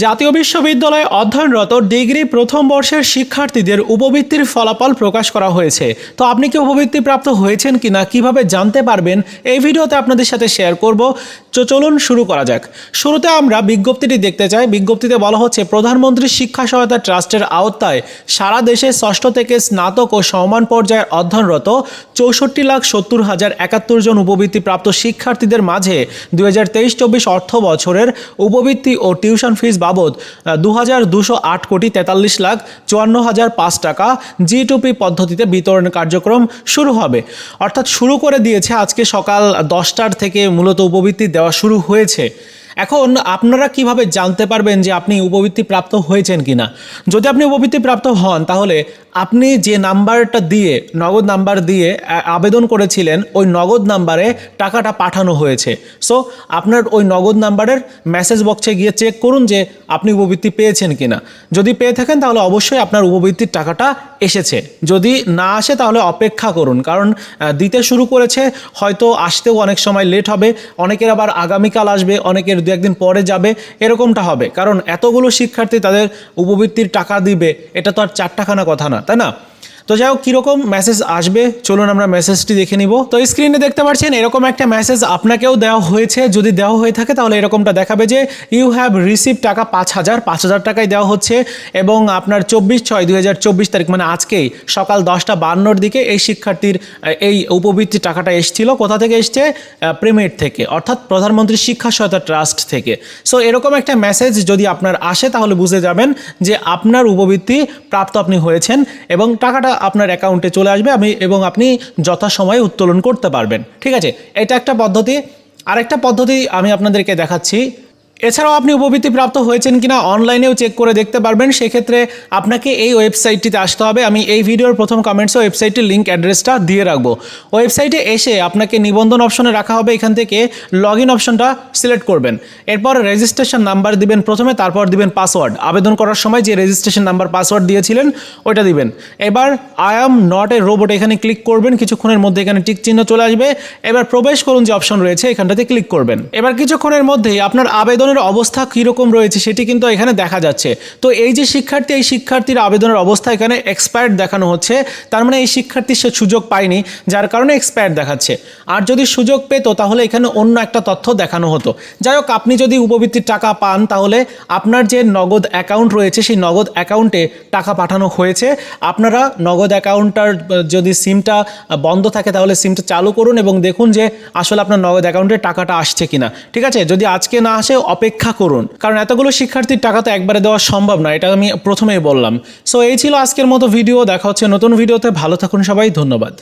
জাতীয় বিশ্ববিদ্যালয়ে অধ্যয়নরত ডিগ্রি প্রথম বর্ষের শিক্ষার্থীদের উপবৃত্তির ফলাফল প্রকাশ করা হয়েছে। তো আপনি কি উপবৃত্তি প্রাপ্ত হয়েছেন কিনা, কীভাবে জানতে পারবেন, এই ভিডিওতে আপনাদের সাথে শেয়ার করব। চলুন শুরু করা যাক। শুরুতে আমরা বিজ্ঞপ্তিটি দেখতে চাই। বিজ্ঞপ্তিতে বলা হচ্ছে, প্রধানমন্ত্রী শিক্ষা সহায়তা ট্রাস্টের আওতায় সারা দেশে ষষ্ঠ থেকে স্নাতক ও সমান পর্যায়ের অধ্যয়নরত চৌষট্টি লাখ সত্তর হাজার একাত্তর জন উপবৃত্তি প্রাপ্ত শিক্ষার্থীদের মাঝে দুই হাজার তেইশ চব্বিশ অর্থ বছরের উপবৃত্তি ও টিউশন ফিস বাবদ দু হাজার দুশো আট কোটি তেতাল্লিশ লাখ চুয়ান্ন হাজার পাঁচ টাকা জি টুপি পদ্ধতিতে বিতরণ কার্যক্রম শুরু হবে। অর্থাৎ শুরু করে দিয়েছে আজকে সকাল দশটার থেকে মূলত উপবৃত্তি দেওয়া শুরু হয়েছে। এখন আপনারা কীভাবে জানতে পারবেন যে আপনি উপবৃত্তি প্রাপ্ত হয়েছেন কিনা? যদি আপনি উপবৃত্তি প্রাপ্ত হন, তাহলে আপনি যে নাম্বারটা দিয়ে, নগদ নাম্বার দিয়ে আবেদন করেছিলেন, ওই নগদ নাম্বারে টাকাটা পাঠানো হয়েছে। সো আপনার ওই নগদ নাম্বারের মেসেজ বক্সে গিয়ে চেক করুন যে আপনি উপবৃত্তি পেয়েছেন কিনা। যদি পেয়ে থাকেন, তাহলে অবশ্যই আপনার উপবৃত্তির টাকাটা এসেছে। যদি না আসে, তাহলে অপেক্ষা করুন। কারণ দিতে শুরু করেছে, হয়তো আসতেও অনেক সময় লেট হবে, অনেকের আবার আগামীকাল আসবে, অনেকের দু একদিন পরে যাবে, এরকমটা হবে। কারণ এতগুলো শিক্ষার্থী তাদের উপবৃত্তির টাকা দিবে, এটা তো আর চারটাখানা কথা না, তাই না? তো যাই হোক, কীরকম মেসেজ আসবে? চলুন আমরা মেসেজটি দেখে নিব। তো স্ক্রিনে দেখতে পাচ্ছেন, এরকম একটা মেসেজ আপনাকেও দেওয়া হয়েছে। যদি দেওয়া হয়ে থাকে, তাহলে এরকমটা দেখাবে যে ইউ হ্যাভ রিসিভ টাকা পাঁচ হাজার। পাঁচ হাজার টাকায় দেওয়া হচ্ছে এবং আপনার চব্বিশ ছয় দুই হাজার চব্বিশ তারিখ মানে আজকেই, সকাল দশটা বান্নর দিকে এই শিক্ষার্থীর এই উপবৃত্তি টাকাটা এসেছিল। কোথা থেকে এসছে? প্রেমেট থেকে, অর্থাৎ প্রধানমন্ত্রী শিক্ষা সহায়তা ট্রাস্ট থেকে। সো এরকম একটা মেসেজ যদি আপনার আসে, তাহলে বুঝে যাবেন যে, আপনার উপবৃত্তি প্রাপ্ত আপনি হয়েছেন এবং টাকাটা আপনার অ্যাকাউন্টে চলে আসবে, আমি এবং আপনি যথাসময়ে উত্তোলন করতে পারবেন। ঠিক আছে? এটা একটা পদ্ধতি। আরেকটা পদ্ধতি আমি আপনাদেরকে দেখাচ্ছি। এছাড়াও আপনি উপবৃত্তি প্রাপ্ত হয়েছেন কিনা অনলাইনেও চেক করে দেখতে পারবেন। সেক্ষেত্রে আপনাকে এই ওয়েবসাইটটিতে আসতে হবে। আমি এই ভিডিওর প্রথম কমেন্টসে ওয়েবসাইটের লিঙ্ক অ্যাড্রেসটা দিয়ে রাখব। ওয়েবসাইটে এসে আপনাকে নিবন্ধন অপশনে রাখা হবে। এখান থেকে লগ ইন অপশনটা সিলেক্ট করবেন। এরপর রেজিস্ট্রেশন নাম্বার দিবেন প্রথমে, তারপর দিবেন পাসওয়ার্ড আবেদন করার সময় যে রেজিস্ট্রেশন নাম্বার পাসওয়ার্ড দিয়েছিলেন, ওইটা দিবেন। এবার I am not a robot এখানে ক্লিক করবেন। কিছুক্ষণের মধ্যে এখানে টিক চিহ্ন চলে আসবে। এবার প্রবেশ করুন যে অপশন রয়েছে, এখানটাতে ক্লিক করবেন। এবার কিছুক্ষণের মধ্যেই আপনার আবেদনের অবস্থা কীরকম রয়েছে সেটি কিন্তু এখানে দেখা যাচ্ছে। তো এই যে শিক্ষার্থী, এই শিক্ষার্থীর আবেদনের অবস্থা এখানে এক্সপায়ার্ড দেখানো হচ্ছে। তার মানে এই শিক্ষার্থী সে সুযোগ পায়নি, যার কারণে এক্সপায়ার্ড দেখাচ্ছে। আর যদি সুযোগ পেত, তাহলে এখানে অন্য একটা তথ্য দেখানো হতো। যাই হোক, আপনি যদি উপবৃত্তির টাকা পান, তাহলে আপনার যে নগদ অ্যাকাউন্ট রয়েছে, সেই নগদ অ্যাকাউন্টে টাকা পাঠানো হয়েছে। আপনারা নগদ অ্যাকাউন্টটার যদি সিমটা বন্ধ থাকে, তাহলে সিমটা চালু করুন এবং দেখুন যে আসলে আপনার নগদ অ্যাকাউন্টে টাকাটা আসছে কিনা। ঠিক আছে? যদি আজকে না আসে অপেক্ষা করুন। কারণ এতগুলো শিক্ষার্থীর টাকা তো একবারে দেওয়া সম্ভব না এটা আমি প্রথমেই বললাম। সো এই ছিল আজকের মতো ভিডিও দেখা হচ্ছে নতুন ভিডিওতে ভালো থাকুন সবাই, ধন্যবাদ।